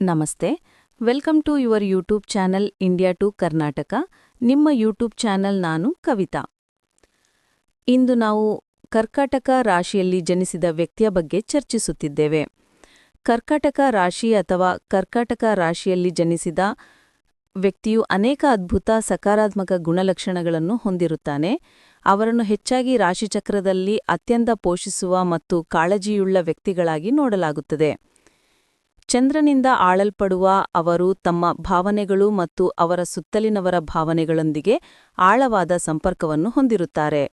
ನಮಸ್ತೆ. Welcome to your YouTube channel India to Karnataka. ನಿಮ್ಮ YouTube channel ನಾನು ಕವಿತಾ. ಇಂದು ನಾವು ಕರ್ಕಾಟಕ ರಾಶಿಯಲ್ಲಿ ಜನಿಸಿದ ವ್ಯಕ್ತಿಯ ಬಗ್ಗೆ ಚರ್ಚಿಸುತ್ತಿದ್ದೇವೆ. ಕರ್ಕಾಟಕ ರಾಶಿ ಅಥವಾ ಕರ್ಕಾಟಕ ರಾಶಿಯಲ್ಲಿ ಜನಿಸಿದ ವ್ಯಕ್ತಿಯು ಅನೇಕ ಅದ್ಭುತ ಸಕಾರಾತ್ಮಕ ಗುಣಲಕ್ಷಣಗಳನ್ನು ಹೊಂದಿರುತ್ತಾನೆ. ಅವರನ್ನು ಹೆಚ್ಚಾಗಿ ರಾಶಿಚಕ್ರದಲ್ಲಿ ಅತ್ಯಂತ ಪೋಷಿಸುವ ಮತ್ತು ಕಾಳಜಿಯುಳ್ಳ ವ್ಯಕ್ತಿಗಳಾಗಿ ನೋಡಲಾಗುತ್ತದೆ. ಚಂದ್ರನಿಂದ ಆಳಲ್ಪಡುವ ಅವರು ತಮ್ಮ ಭಾವನೆಗಳು ಮತ್ತು ಅವರ ಸುತ್ತಲಿನವರ ಭಾವನೆಗಳೊಂದಿಗೆ ಆಳವಾದ ಸಂಪರ್ಕವನ್ನು ಹೊಂದಿರುತ್ತಾರೆ.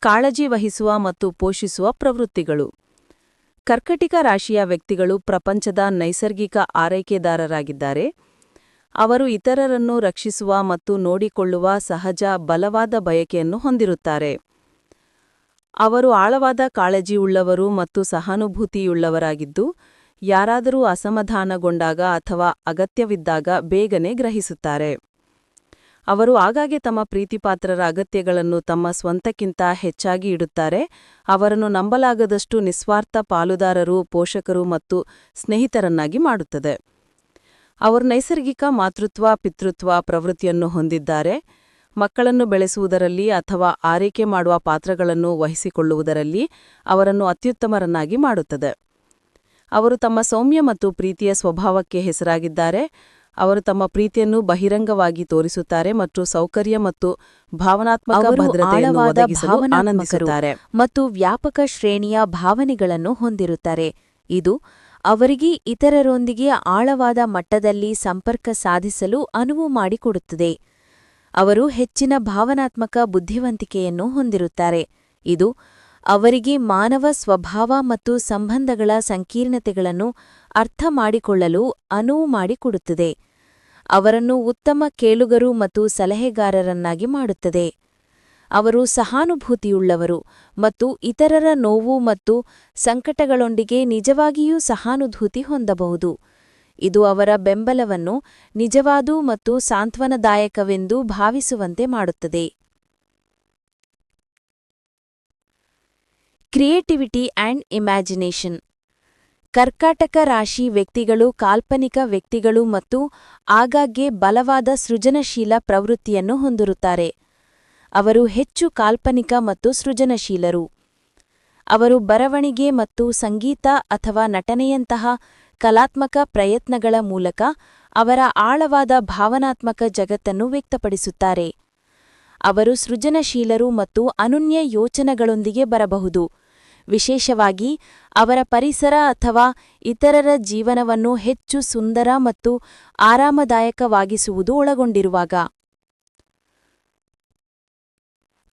ಕಾಳಜಿ ವಹಿಸುವ ಮತ್ತು ಪೋಷಿಸುವ ಪ್ರವೃತ್ತಿಗಳು. ಕರ್ಕಟಿಕ ರಾಶಿಯ ವ್ಯಕ್ತಿಗಳು ಪ್ರಪಂಚದ ನೈಸರ್ಗಿಕ ಆರೈಕೆದಾರರಾಗಿದ್ದಾರೆ. ಅವರು ಇತರರನ್ನು ರಕ್ಷಿಸುವ ಮತ್ತು ನೋಡಿಕೊಳ್ಳುವ ಸಹಜ, ಬಲವಾದ ಬಯಕೆಯನ್ನು ಹೊಂದಿರುತ್ತಾರೆ. ಅವರು ಆಳವಾದ ಕಾಳಜಿಯುಳ್ಳವರು ಮತ್ತು ಸಹಾನುಭೂತಿಯುಳ್ಳವರಾಗಿದ್ದು ಯಾರಾದರೂ ಅಸಮಾಧಾನಗೊಂಡಾಗ ಅಥವಾ ಅಗತ್ಯವಿದ್ದಾಗ ಬೇಗನೆ ಗ್ರಹಿಸುತ್ತಾರೆ. ಅವರು ಆಗಾಗ್ಗೆ ತಮ್ಮ ಪ್ರೀತಿಪಾತ್ರರ ಅಗತ್ಯಗಳನ್ನು ತಮ್ಮ ಸ್ವಂತಕ್ಕಿಂತ ಹೆಚ್ಚಾಗಿ ಇಡುತ್ತಾರೆ. ಅವರನ್ನು ನಂಬಲಾಗದಷ್ಟು ನಿಸ್ವಾರ್ಥ ಪಾಲುದಾರರು, ಪೋಷಕರು ಮತ್ತು ಸ್ನೇಹಿತರನ್ನಾಗಿ ಮಾಡುತ್ತದೆ. ಅವರು ನೈಸರ್ಗಿಕ ಮಾತೃತ್ವ, ಪಿತೃತ್ವ ಪ್ರವೃತ್ತಿಯನ್ನು ಹೊಂದಿದ್ದಾರೆ. ಮಕ್ಕಳನ್ನು ಬೆಳೆಸುವುದರಲ್ಲಿ ಅಥವಾ ಆರೈಕೆ ಮಾಡುವ ಪಾತ್ರಗಳನ್ನು ವಹಿಸಿಕೊಳ್ಳುವುದರಲ್ಲಿ ಅವರನ್ನು ಅತ್ಯುತ್ತಮರನ್ನಾಗಿ ಮಾಡುತ್ತದೆ. ಅವರು ತಮ್ಮ ಸೌಮ್ಯ ಮತ್ತು ಪ್ರೀತಿಯ ಸ್ವಭಾವಕ್ಕೆ ಹೆಸರಾಗಿದ್ದಾರೆ. ಅವರು ತಮ್ಮ ಪ್ರೀತಿಯನ್ನು ಬಹಿರಂಗವಾಗಿ ತೋರಿಸುತ್ತಾರೆ ಮತ್ತು ಸೌಕರ್ಯ ಮತ್ತು ಭಾವನಾತ್ಮಕ ಭದ್ರತೆಯನ್ನು ಆನಂದಿಸುತ್ತಾರೆ. ಮತ್ತು ವ್ಯಾಪಕ ಶ್ರೇಣಿಯ ಭಾವನೆಗಳನ್ನು ಹೊಂದಿರುತ್ತಾರೆ. ಇದು ಅವರಿಗೆ ಇತರರೊಂದಿಗೆ ಆಳವಾದ ಮಟ್ಟದಲ್ಲಿ ಸಂಪರ್ಕ ಸಾಧಿಸಲು ಅನುವು ಮಾಡಿಕೊಡುತ್ತದೆ. ಅವರು ಹೆಚ್ಚಿನ ಭಾವನಾತ್ಮಕ ಬುದ್ಧಿವಂತಿಕೆಯನ್ನು ಹೊಂದಿರುತ್ತಾರೆ. ಇದು ಅವರಿಗೆ ಮಾನವ ಸ್ವಭಾವ ಮತ್ತು ಸಂಬಂಧಗಳ ಸಂಕೀರ್ಣತೆಗಳನ್ನು ಅರ್ಥ ಮಾಡಿಕೊಳ್ಳಲು ಅನುವು ಮಾಡಿಕೊಡುತ್ತದೆ. ಅವರನ್ನು ಉತ್ತಮ ಕೇಳುಗರು ಮತ್ತು ಸಲಹೆಗಾರರನ್ನಾಗಿ ಮಾಡುತ್ತದೆ. ಅವರು ಸಹಾನುಭೂತಿಯುಳ್ಳವರು ಮತ್ತು ಇತರರ ನೋವು ಮತ್ತು ಸಂಕಟಗಳೊಂದಿಗೆ ನಿಜವಾಗಿಯೂ ಸಹಾನುಭೂತಿ ಹೊಂದಬಹುದು. ಇದು ಅವರ ಬೆಂಬಲವನ್ನು ನಿಜವಾದೂ ಮತ್ತು ಸಾಂತ್ವನದಾಯಕವೆಂದು ಭಾವಿಸುವಂತೆ ಮಾಡುತ್ತದೆ. Creativity and imagination. ಕರ್ಕಾಟಕ ರಾಶಿ ವ್ಯಕ್ತಿಗಳು, ಕಾಲ್ಪನಿಕ ವ್ಯಕ್ತಿಗಳು ಮತ್ತು ಆಗಾಗ್ಗೆ ಬಲವಾದ ಸೃಜನಶೀಲ ಪ್ರವೃತ್ತಿಯನ್ನು ಹೊಂದಿರುತ್ತಾರೆ. ಅವರು ಹೆಚ್ಚು ಕಾಲ್ಪನಿಕ ಮತ್ತು ಸೃಜನಶೀಲರು. ಅವರು ಬರವಣಿಗೆ ಮತ್ತು ಸಂಗೀತ ಅಥವಾ ನಟನೆಯಂತಹ ಕಲಾತ್ಮಕ ಪ್ರಯತ್ನಗಳ ಮೂಲಕ ಅವರ ಆಳವಾದ ಭಾವನಾತ್ಮಕ ಜಗತ್ತನ್ನು ವ್ಯಕ್ತಪಡಿಸುತ್ತಾರೆ. ಅವರು ಸೃಜನಶೀಲರು ಮತ್ತು ಅನುನ್ಯ ಯೋಚನೆಗಳೊಂದಿಗೆ ಬರಬಹುದು. ವಿಶೇಷವಾಗಿ ಅವರ ಪರಿಸರ ಅಥವಾ ಇತರರ ಜೀವನವನ್ನು ಹೆಚ್ಚು ಸುಂದರ ಮತ್ತು ಆರಾಮದಾಯಕವಾಗಿಸುವುದು ಒಳಗೊಂಡಿರುವಾಗ.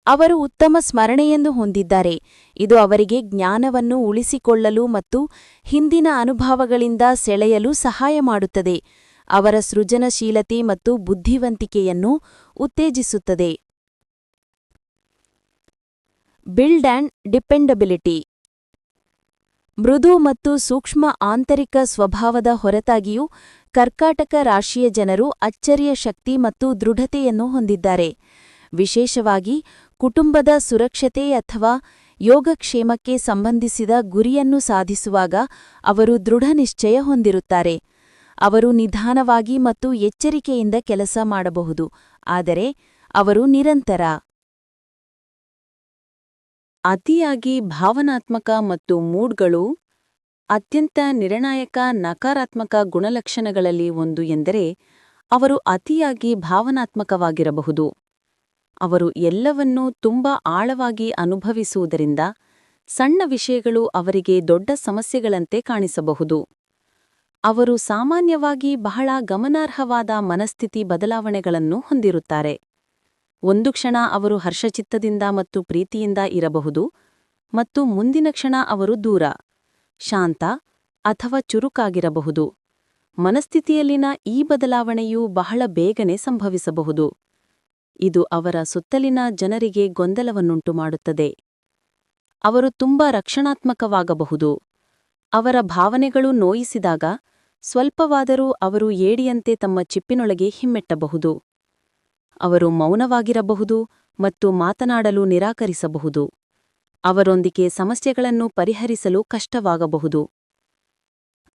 ಅವರು ಉತ್ತಮ ಸ್ಮರಣೆಯನ್ನು ಹೊಂದಿದ್ದಾರೆ. ಇದು ಅವರಿಗೆ ಜ್ಞಾನವನ್ನು ಉಳಿಸಿಕೊಳ್ಳಲು ಮತ್ತು ಹಿಂದಿನ ಅನುಭವಗಳಿಂದ ಸೆಳೆಯಲು ಸಹಾಯ ಮಾಡುತ್ತದೆ. ಅವರ ಸೃಜನಶೀಲತೆ ಮತ್ತು ಬುದ್ಧಿವಂತಿಕೆಯನ್ನು ಉತ್ತೇಜಿಸುತ್ತದೆ. Build and dependability. ಮೃದು ಮತ್ತು ಸೂಕ್ಷ್ಮ ಆಂತರಿಕ ಸ್ವಭಾವದ ಹೊರತಾಗಿಯೂ ಕರ್ಕಾಟಕ ರಾಶಿಯ ಜನರು ಅಚ್ಚರಿಯ ಶಕ್ತಿ ಮತ್ತು ದೃಢತೆಯನ್ನು ಹೊಂದಿದ್ದಾರೆ. ವಿಶೇಷವಾಗಿ ಕುಟುಂಬದ ಸುರಕ್ಷತೆ ಅಥವಾ ಯೋಗಕ್ಷೇಮಕ್ಕೆ ಸಂಬಂಧಿಸಿದ ಗುರಿಯನ್ನು ಸಾಧಿಸುವಾಗ ಅವರು ದೃಢನಿಶ್ಚಯ ಹೊಂದಿರುತ್ತಾರೆ. ಅವರು ನಿಧಾನವಾಗಿ ಮತ್ತು ಎಚ್ಚರಿಕೆಯಿಂದ ಕೆಲಸ ಮಾಡಬಹುದು, ಆದರೆ ಅವರು ನಿರಂತರ. ಅತಿಯಾಗಿ ಭಾವನಾತ್ಮಕ ಮತ್ತು ಮೂಡ್ಗಳು ಅತ್ಯಂತ ನಿರ್ಣಾಯಕ ನಕಾರಾತ್ಮಕ ಗುಣಲಕ್ಷಣಗಳಲ್ಲಿ ಒಂದು ಎಂದರೆ ಅವರು ಅತಿಯಾಗಿ ಭಾವನಾತ್ಮಕವಾಗಿರಬಹುದು. ಅವರು ಎಲ್ಲವನ್ನೂ ತುಂಬಾ ಆಳವಾಗಿ ಅನುಭವಿಸುವುದರಿಂದ ಸಣ್ಣ ವಿಷಯಗಳು ಅವರಿಗೆ ದೊಡ್ಡ ಸಮಸ್ಯೆಗಳಂತೆ ಕಾಣಿಸಬಹುದು. ಅವರು ಸಾಮಾನ್ಯವಾಗಿ ಬಹಳ ಗಮನಾರ್ಹವಾದ ಮನಸ್ಥಿತಿ ಬದಲಾವಣೆಗಳನ್ನು ಹೊಂದಿರುತ್ತಾರೆ. ಒಂದು ಕ್ಷಣ ಅವರು ಹರ್ಷಚಿತ್ತದಿಂದ ಮತ್ತು ಪ್ರೀತಿಯಿಂದ ಇರಬಹುದು ಮತ್ತು ಮುಂದಿನ ಕ್ಷಣ ಅವರು ದೂರ, ಶಾಂತ ಅಥವಾ ಚುರುಕಾಗಿರಬಹುದು. ಮನಸ್ಥಿತಿಯಲ್ಲಿನ ಈ ಬದಲಾವಣೆಯು ಬಹಳ ಬೇಗನೆ ಸಂಭವಿಸಬಹುದು. ಇದು ಅವರ ಸುತ್ತಲಿನ ಜನರಿಗೆ ಗೊಂದಲವನ್ನುಂಟು ಮಾಡುತ್ತದೆ ಅವರು ತುಂಬಾ ರಕ್ಷಣಾತ್ಮಕವಾಗಬಹುದು. ಅವರ ಭಾವನೆಗಳು ನೋಯಿಸಿದಾಗ, ಸ್ವಲ್ಪವಾದರೂ ಅವರು ಏಡಿಯಂತೆ ತಮ್ಮ ಚಿಪ್ಪಿನೊಳಗೆ ಹಿಮ್ಮೆಟ್ಟಬಹುದು. ಅವರು ಮೌನವಾಗಿರಬಹುದು ಮತ್ತು ಮಾತನಾಡಲು ನಿರಾಕರಿಸಬಹುದು. ಅವರೊಂದಿಗೆ ಸಮಸ್ಯೆಗಳನ್ನು ಪರಿಹರಿಸಲು ಕಷ್ಟವಾಗಬಹುದು.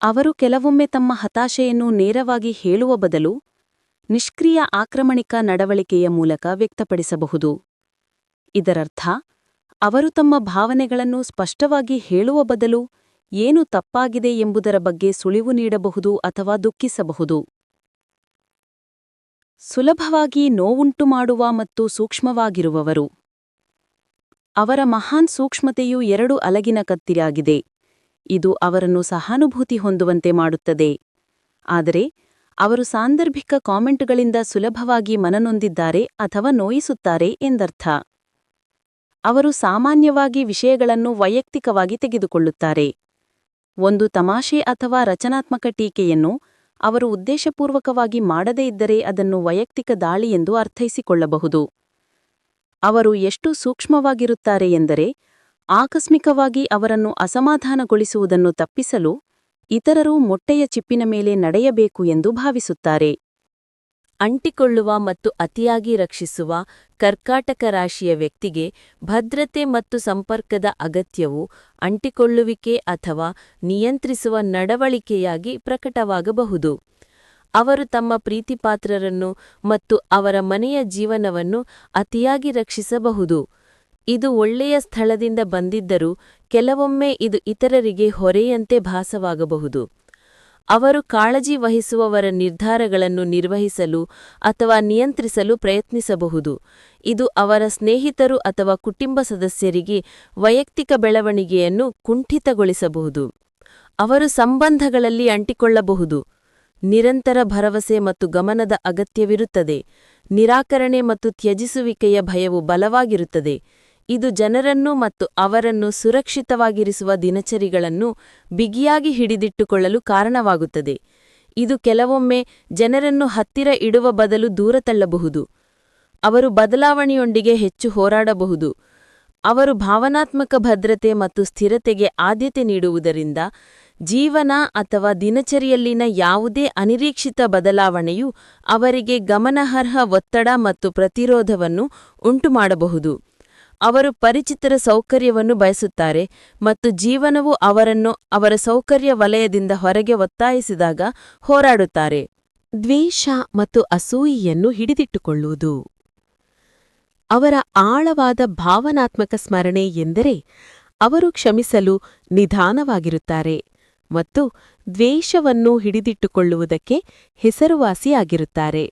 ಅವರು ಕೆಲವೊಮ್ಮೆ ತಮ್ಮ ಹತಾಶೆಯನ್ನು ನೇರವಾಗಿ ಹೇಳುವ ಬದಲು ನಿಷ್ಕ್ರಿಯ ಆಕ್ರಮಣಿಕ ನಡವಳಿಕೆಯ ಮೂಲಕ ವ್ಯಕ್ತಪಡಿಸಬಹುದು. ಇದರರ್ಥ, ಅವರು ತಮ್ಮ ಭಾವನೆಗಳನ್ನು ಸ್ಪಷ್ಟವಾಗಿ ಹೇಳುವ ಬದಲು ಏನು ತಪ್ಪಾಗಿದೆ ಎಂಬುದರ ಬಗ್ಗೆ ಸುಳಿವು ನೀಡಬಹುದು ಅಥವಾ ದುಃಖಿಸಬಹುದು. ಸುಲಭವಾಗಿ ನೋವುಂಟು ಮಾಡುವ ಮತ್ತು ಸೂಕ್ಷ್ಮವಾಗಿರುವವರು. ಅವರ ಮಹಾನ್ ಸೂಕ್ಷ್ಮತೆಯು ಎರಡು ಅಲಗಿನ ಕತ್ತಿರಾಗಿದೆ ಇದು ಅವರನ್ನು ಸಹಾನುಭೂತಿ ಹೊಂದುವಂತೆ ಮಾಡುತ್ತದೆ. ಆದರೆ, ಅವರು ಸಾಂದರ್ಭಿಕ ಕಾಮೆಂಟ್ಗಳಿಂದ ಸುಲಭವಾಗಿ ಮನನೊಂದಿದ್ದಾರೆ ಅಥವಾ ನೋಯಿಸುತ್ತಾರೆ ಎಂದರ್ಥ. ಅವರು ಸಾಮಾನ್ಯವಾಗಿ ವಿಷಯಗಳನ್ನು ವೈಯಕ್ತಿಕವಾಗಿ ತೆಗೆದುಕೊಳ್ಳುತ್ತಾರೆ. ಒಂದು ತಮಾಷೆ ಅಥವಾ ರಚನಾತ್ಮಕ ಟೀಕೆಯನ್ನು ಅವರು ಉದ್ದೇಶಪೂರ್ವಕವಾಗಿ ಮಾಡದೇ ಇದ್ದರೆ ಅದನ್ನು ವೈಯಕ್ತಿಕ ದಾಳಿ ಎಂದು ಅರ್ಥೈಸಿಕೊಳ್ಳಬಹುದು. ಅವರು ಎಷ್ಟು ಸೂಕ್ಷ್ಮವಾಗಿರುತ್ತಾರೆ ಎಂದರೆ, ಆಕಸ್ಮಿಕವಾಗಿ ಅವರನ್ನು ಅಸಮಾಧಾನಗೊಳಿಸುವುದನ್ನು ತಪ್ಪಿಸಲು ಇತರರು ಮೊಟ್ಟೆಯ ಚಿಪ್ಪಿನ ಮೇಲೆ ನಡೆಯಬೇಕು ಎಂದು ಭಾವಿಸುತ್ತಾರೆ. ಅಂಟಿಕೊಳ್ಳುವ ಮತ್ತು ಅತಿಯಾಗಿ ರಕ್ಷಿಸುವ ಕರ್ಕಾಟಕ ರಾಶಿಯ ವ್ಯಕ್ತಿಗೆ ಭದ್ರತೆ ಮತ್ತು ಸಂಪರ್ಕದ ಅಗತ್ಯವು ಅಂಟಿಕೊಳ್ಳುವಿಕೆ ಅಥವಾ ನಿಯಂತ್ರಿಸುವ ನಡವಳಿಕೆಯಾಗಿ ಪ್ರಕಟವಾಗಬಹುದು. ಅವರು ತಮ್ಮ ಪ್ರೀತಿಪಾತ್ರರನ್ನು ಮತ್ತು ಅವರ ಮನೆಯ ಜೀವನವನ್ನು ಅತಿಯಾಗಿ ರಕ್ಷಿಸಬಹುದು. ಇದು ಒಳ್ಳೆಯ ಸ್ಥಳದಿಂದ ಬಂದಿದ್ದರೂ ಕೆಲವೊಮ್ಮೆ ಇದು ಇತರರಿಗೆ ಹೊರೆಯಂತೆ ಭಾಸವಾಗಬಹುದು. ಅವರು ಕಾಳಜಿ ವಹಿಸುವವರ ನಿರ್ಧಾರಗಳನ್ನು ನಿರ್ವಹಿಸಲು ಅಥವಾ ನಿಯಂತ್ರಿಸಲು ಪ್ರಯತ್ನಿಸಬಹುದು. ಇದು ಅವರ ಸ್ನೇಹಿತರು ಅಥವಾ ಕುಟುಂಬ ಸದಸ್ಯರಿಗೆ ವೈಯಕ್ತಿಕ ಬೆಳವಣಿಗೆಯನ್ನು ಕುಂಠಿತಗೊಳಿಸಬಹುದು. ಅವರು ಸಂಬಂಧಗಳಲ್ಲಿ ಅಂಟಿಕೊಳ್ಳಬಹುದು. ನಿರಂತರ ಭರವಸೆ ಮತ್ತು ಗಮನದ ಅಗತ್ಯವಿರುತ್ತದೆ. ನಿರಾಕರಣೆ ಮತ್ತು ತ್ಯಜಿಸುವಿಕೆಯ ಭಯವು ಬಲವಾಗಿರುತ್ತದೆ. ಇದು ಜನರನ್ನು ಮತ್ತು ಅವರನ್ನು ಸುರಕ್ಷಿತವಾಗಿರಿಸುವ ದಿನಚರಿಗಳನ್ನು ಬಿಗಿಯಾಗಿ ಹಿಡಿದಿಟ್ಟುಕೊಳ್ಳಲು ಕಾರಣವಾಗುತ್ತದೆ. ಇದು ಕೆಲವೊಮ್ಮೆ ಜನರನ್ನು ಹತ್ತಿರ ಇಡುವ ಬದಲು ದೂರ ತಳ್ಳಬಹುದು. ಅವರು ಬದಲಾವಣೆಯೊಂದಿಗೆ ಹೆಚ್ಚು ಹೋರಾಡಬಹುದು. ಅವರು ಭಾವನಾತ್ಮಕ ಭದ್ರತೆ ಮತ್ತು ಸ್ಥಿರತೆಗೆ ಆದ್ಯತೆ ನೀಡುವುದರಿಂದ ಜೀವನ ಅಥವಾ ದಿನಚರಿಯಲ್ಲಿನ ಯಾವುದೇ ಅನಿರೀಕ್ಷಿತ ಬದಲಾವಣೆಯು ಅವರಿಗೆ ಗಮನಾರ್ಹ ಒತ್ತಡ ಮತ್ತು ಪ್ರತಿರೋಧವನ್ನು ಉಂಟುಮಾಡಬಹುದು. ಅವರು ಪರಿಚಿತರ ಸೌಕರ್ಯವನ್ನು ಬಯಸುತ್ತಾರೆ ಮತ್ತು ಜೀವನವು ಅವರನ್ನು ಅವರ ಸೌಕರ್ಯ ವಲಯದಿಂದ ಹೊರಗೆ ಒತ್ತಾಯಿಸಿದಾಗ ಹೋರಾಡುತ್ತಾರೆ. ದ್ವೇಷ ಮತ್ತು ಅಸೂಯಿಯನ್ನು ಹಿಡಿದಿಟ್ಟುಕೊಳ್ಳುವುದು. ಅವರ ಆಳವಾದ ಭಾವನಾತ್ಮಕ ಸ್ಮರಣೆ ಎಂದರೆ ಅವರು ಕ್ಷಮಿಸಲು ನಿಧಾನವಾಗಿರುತ್ತಾರೆ ಮತ್ತು ದ್ವೇಷವನ್ನು ಹಿಡಿದಿಟ್ಟುಕೊಳ್ಳುವುದಕ್ಕೆ ಹೆಸರುವಾಸಿಯಾಗಿರುತ್ತಾರೆ.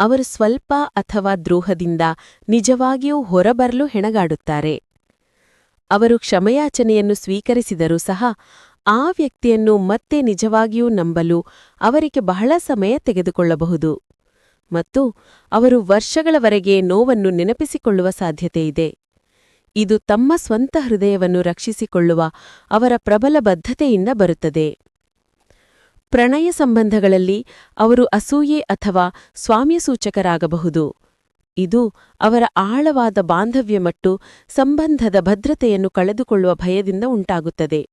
ಅವರು ಸ್ವಲ್ಪ ಅಥವಾ ದ್ರೋಹದಿಂದ ನಿಜವಾಗಿಯೂ ಹೊರಬರಲು ಹೆಣಗಾಡುತ್ತಾರೆ. ಅವರು ಕ್ಷಮಯಾಚನೆಯನ್ನು ಸ್ವೀಕರಿಸಿದರೂ ಸಹ ಆ ವ್ಯಕ್ತಿಯನ್ನು ಮತ್ತೆ ನಿಜವಾಗಿಯೂ ನಂಬಲು ಅವರಿಗೆ ಬಹಳ ಸಮಯ ತೆಗೆದುಕೊಳ್ಳಬಹುದು. ಮತ್ತು ಅವರು ವರ್ಷಗಳವರೆಗೆ ನೋವನ್ನು ನೆನಪಿಸಿಕೊಳ್ಳುವ ಸಾಧ್ಯತೆಯಿದೆ ಇದು ತಮ್ಮ ಸ್ವಂತ ಹೃದಯವನ್ನು ರಕ್ಷಿಸಿಕೊಳ್ಳುವ ಅವರ ಪ್ರಬಲ ಬದ್ಧತೆಯಿಂದ ಬರುತ್ತದೆ. ಪ್ರಣಯ ಸಂಬಂಧಗಳಲ್ಲಿ ಅವರು ಅಸೂಯೆ ಅಥವಾ ಸ್ವಾಮ್ಯಸೂಚಕರಾಗಬಹುದು. ಇದು ಅವರ ಆಳವಾದ ಬಾಂಧವ್ಯ ಮತ್ತು ಸಂಬಂಧದ ಭದ್ರತೆಯನ್ನು ಕಳೆದುಕೊಳ್ಳುವ ಭಯದಿಂದ ಉಂಟಾಗುತ್ತದೆ.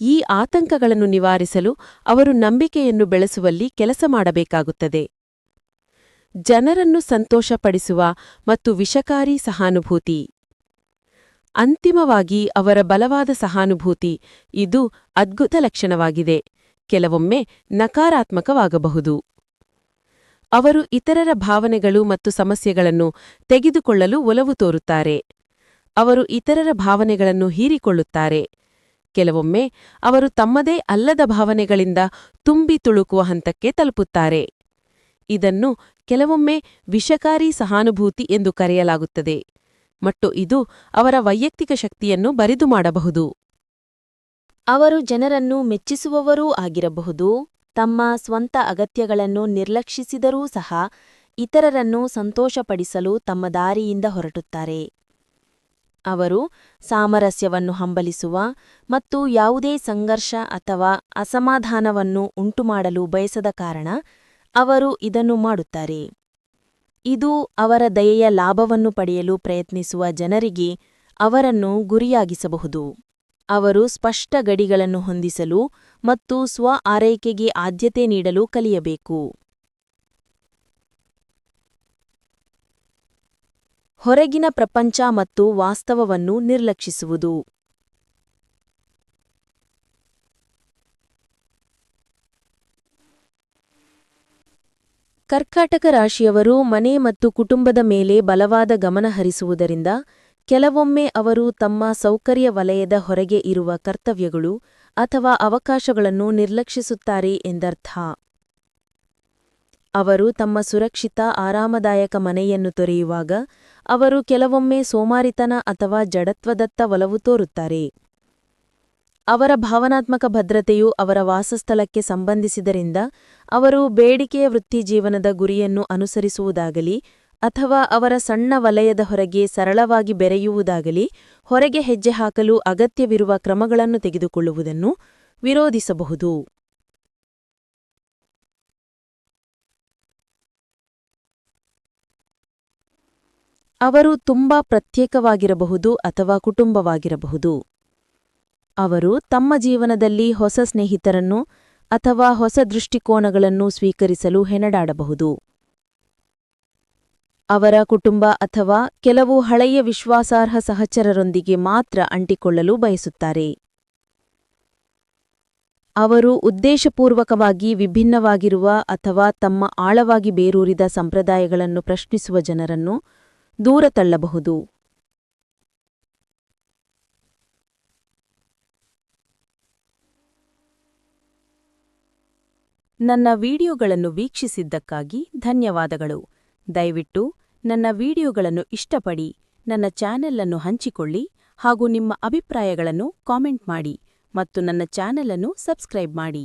ಈ ಆತಂಕಗಳನ್ನು ನಿವಾರಿಸಲು ಅವರು ನಂಬಿಕೆಯನ್ನು ಬೆಳೆಸುವಲ್ಲಿ ಕೆಲಸ ಮಾಡಬೇಕಾಗುತ್ತದೆ. ಜನರನ್ನು ಸಂತೋಷಪಡಿಸುವ ಮತ್ತು ವಿಷಕಾರಿ ಸಹಾನುಭೂತಿ. ಅಂತಿಮವಾಗಿ ಅವರ ಬಲವಾದ ಸಹಾನುಭೂತಿ, ಇದು ಅದ್ಭುತ ಲಕ್ಷಣವಾಗಿದೆ. ಕೆಲವೊಮ್ಮೆ ನಕಾರಾತ್ಮಕವಾಗಬಹುದು. ಅವರು ಇತರರ ಭಾವನೆಗಳು ಮತ್ತು ಸಮಸ್ಯೆಗಳನ್ನು ತೆಗೆದುಕೊಳ್ಳಲು ಒಲವು ತೋರುತ್ತಾರೆ. ಅವರು ಇತರರ ಭಾವನೆಗಳನ್ನು ಹೀರಿಕೊಳ್ಳುತ್ತಾರೆ. ಕೆಲವೊಮ್ಮೆ ಅವರು ತಮ್ಮದೇ ಅಲ್ಲದ ಭಾವನೆಗಳಿಂದ ತುಂಬಿ ತುಳುಕುವ ಹಂತಕ್ಕೆ ತಲುಪುತ್ತಾರೆ. ಇದನ್ನು ಕೆಲವೊಮ್ಮೆ ವಿಷಕಾರಿ ಸಹಾನುಭೂತಿ ಎಂದು ಕರೆಯಲಾಗುತ್ತದೆ. ಮತ್ತು ಇದು ಅವರ ವೈಯಕ್ತಿಕ ಶಕ್ತಿಯನ್ನು ಬರಿದು ಮಾಡಬಹುದು. ಅವರು ಜನರನ್ನು ಮೆಚ್ಚಿಸುವವರೂ ಆಗಿರಬಹುದು, ತಮ್ಮ ಸ್ವಂತ ಅಗತ್ಯಗಳನ್ನು ನಿರ್ಲಕ್ಷಿಸಿದರೂ ಸಹ ಇತರರನ್ನು ಸಂತೋಷಪಡಿಸಲು ತಮ್ಮ ದಾರಿಯಿಂದ ಹೊರಟುತ್ತಾರೆ. ಅವರು ಸಾಮರಸ್ಯವನ್ನು ಹಂಬಲಿಸುವ ಮತ್ತು ಯಾವುದೇ ಸಂಘರ್ಷ ಅಥವಾ ಅಸಮಾಧಾನವನ್ನು ಉಂಟುಮಾಡಲು ಬಯಸದ ಕಾರಣ ಅವರು ಇದನ್ನು ಮಾಡುತ್ತಾರೆ. ಇದು ಅವರ ದಯೆಯ ಲಾಭವನ್ನು ಪಡೆಯಲು ಪ್ರಯತ್ನಿಸುವ ಜನರಿಗೆ ಅವರನ್ನು ಗುರಿಯಾಗಿಸಬಹುದು. ಅವರು ಸ್ಪಷ್ಟ ಗಡಿಗಳನ್ನು ಹೊಂದಿಸಲು ಮತ್ತು ಸ್ವ ಆರೈಕೆಗೆ ಆದ್ಯತೆ ನೀಡಲು ಕಲಿಯಬೇಕು. ಹೊರಗಿನ ಪ್ರಪಂಚ ಮತ್ತು ವಾಸ್ತವವನ್ನು ನಿರ್ಲಕ್ಷಿಸುವುದು. ಕರ್ಕಾಟಕ ರಾಶಿಯವರು ಮನೆ ಮತ್ತು ಕುಟುಂಬದ ಮೇಲೆ ಬಲವಾದ ಗಮನ ಹರಿಸುವುದರಿಂದ ಕೆಲವೊಮ್ಮೆ ಅವರು ತಮ್ಮ ಸೌಕರ್ಯ ವಲಯದ ಹೊರಗೆ ಇರುವ ಕರ್ತವ್ಯಗಳು ಅಥವಾ ಅವಕಾಶಗಳನ್ನು ನಿರ್ಲಕ್ಷಿಸುತ್ತಾರೆ ಎಂದರ್ಥ. ಅವರು ತಮ್ಮ ಸುರಕ್ಷಿತ, ಆರಾಮದಾಯಕ ಮನೆಯನ್ನು ತೊರೆಯುವಾಗ ಅವರು ಕೆಲವೊಮ್ಮೆ ಸೋಮಾರಿತನ ಅಥವಾ ಜಡತ್ವದತ್ತ ಒಲವು ತೋರುತ್ತಾರೆ. ಅವರ ಭಾವನಾತ್ಮಕ ಭದ್ರತೆಯು ಅವರ ವಾಸಸ್ಥಳಕ್ಕೆ ಸಂಬಂಧಿಸಿದರಿಂದ ಅವರು ಬೇಡಿಕೆಯ ವೃತ್ತಿಜೀವನದ ಗುರಿಯನ್ನು ಅನುಸರಿಸುವುದಾಗಲಿ ಅಥವಾ ಅವರ ಸಣ್ಣ ವಲಯದ ಹೊರಗೆ ಸರಳವಾಗಿ ಬೆರೆಯುವುದಾಗಲಿ, ಹೊರಗೆ ಹೆಜ್ಜೆ ಹಾಕಲು ಅಗತ್ಯವಿರುವ ಕ್ರಮಗಳನ್ನು ತೆಗೆದುಕೊಳ್ಳುವುದನ್ನು ವಿರೋಧಿಸಬಹುದು. ಅವರು ತುಂಬಾ ಪ್ರತ್ಯೇಕವಾಗಿರಬಹುದು ಅಥವಾ ಕುಟುಂಬವಾಗಿರಬಹುದು. ಅವರು ತಮ್ಮ ಜೀವನದಲ್ಲಿ ಹೊಸ ಸ್ನೇಹಿತರನ್ನು ಅಥವಾ ಹೊಸ ದೃಷ್ಟಿಕೋನಗಳನ್ನು ಸ್ವೀಕರಿಸಲು ಹೆಣಡಾಡಬಹುದು. ಅವರ ಕುಟುಂಬ ಅಥವಾ ಕೆಲವು ಹಳೆಯ ವಿಶ್ವಾಸಾರ್ಹ ಸಹಚರರೊಂದಿಗೆ ಮಾತ್ರ ಅಂಟಿಕೊಳ್ಳಲು ಬಯಸುತ್ತಾರೆ. ಅವರು ಉದ್ದೇಶಪೂರ್ವಕವಾಗಿ ವಿಭಿನ್ನವಾಗಿರುವ ಅಥವಾ ತಮ್ಮ ಆಳವಾಗಿ ಬೇರೂರಿದ ಸಂಪ್ರದಾಯಗಳನ್ನು ಪ್ರಶ್ನಿಸುವ ಜನರನ್ನು ದೂರ ತಳ್ಳಬಹುದು. ನನ್ನ ವಿಡಿಯೋಗಳನ್ನು ವೀಕ್ಷಿಸಿದ್ದಕ್ಕಾಗಿ ಧನ್ಯವಾದಗಳು. ದಯವಿಟ್ಟು ನನ್ನ ವಿಡಿಯೋಗಳನ್ನು ಇಷ್ಟಪಡಿ, ನನ್ನ ಚಾನೆಲ್ ಅನ್ನು ಹಂಚಿಕೊಳ್ಳಿ ಹಾಗೂ ನಿಮ್ಮ ಅಭಿಪ್ರಾಯಗಳನ್ನು ಕಾಮೆಂಟ್ ಮಾಡಿ ಮತ್ತು ನನ್ನ ಚಾನೆಲ್ ಅನ್ನು ಸಬ್ಸ್ಕ್ರೈಬ್ ಮಾಡಿ.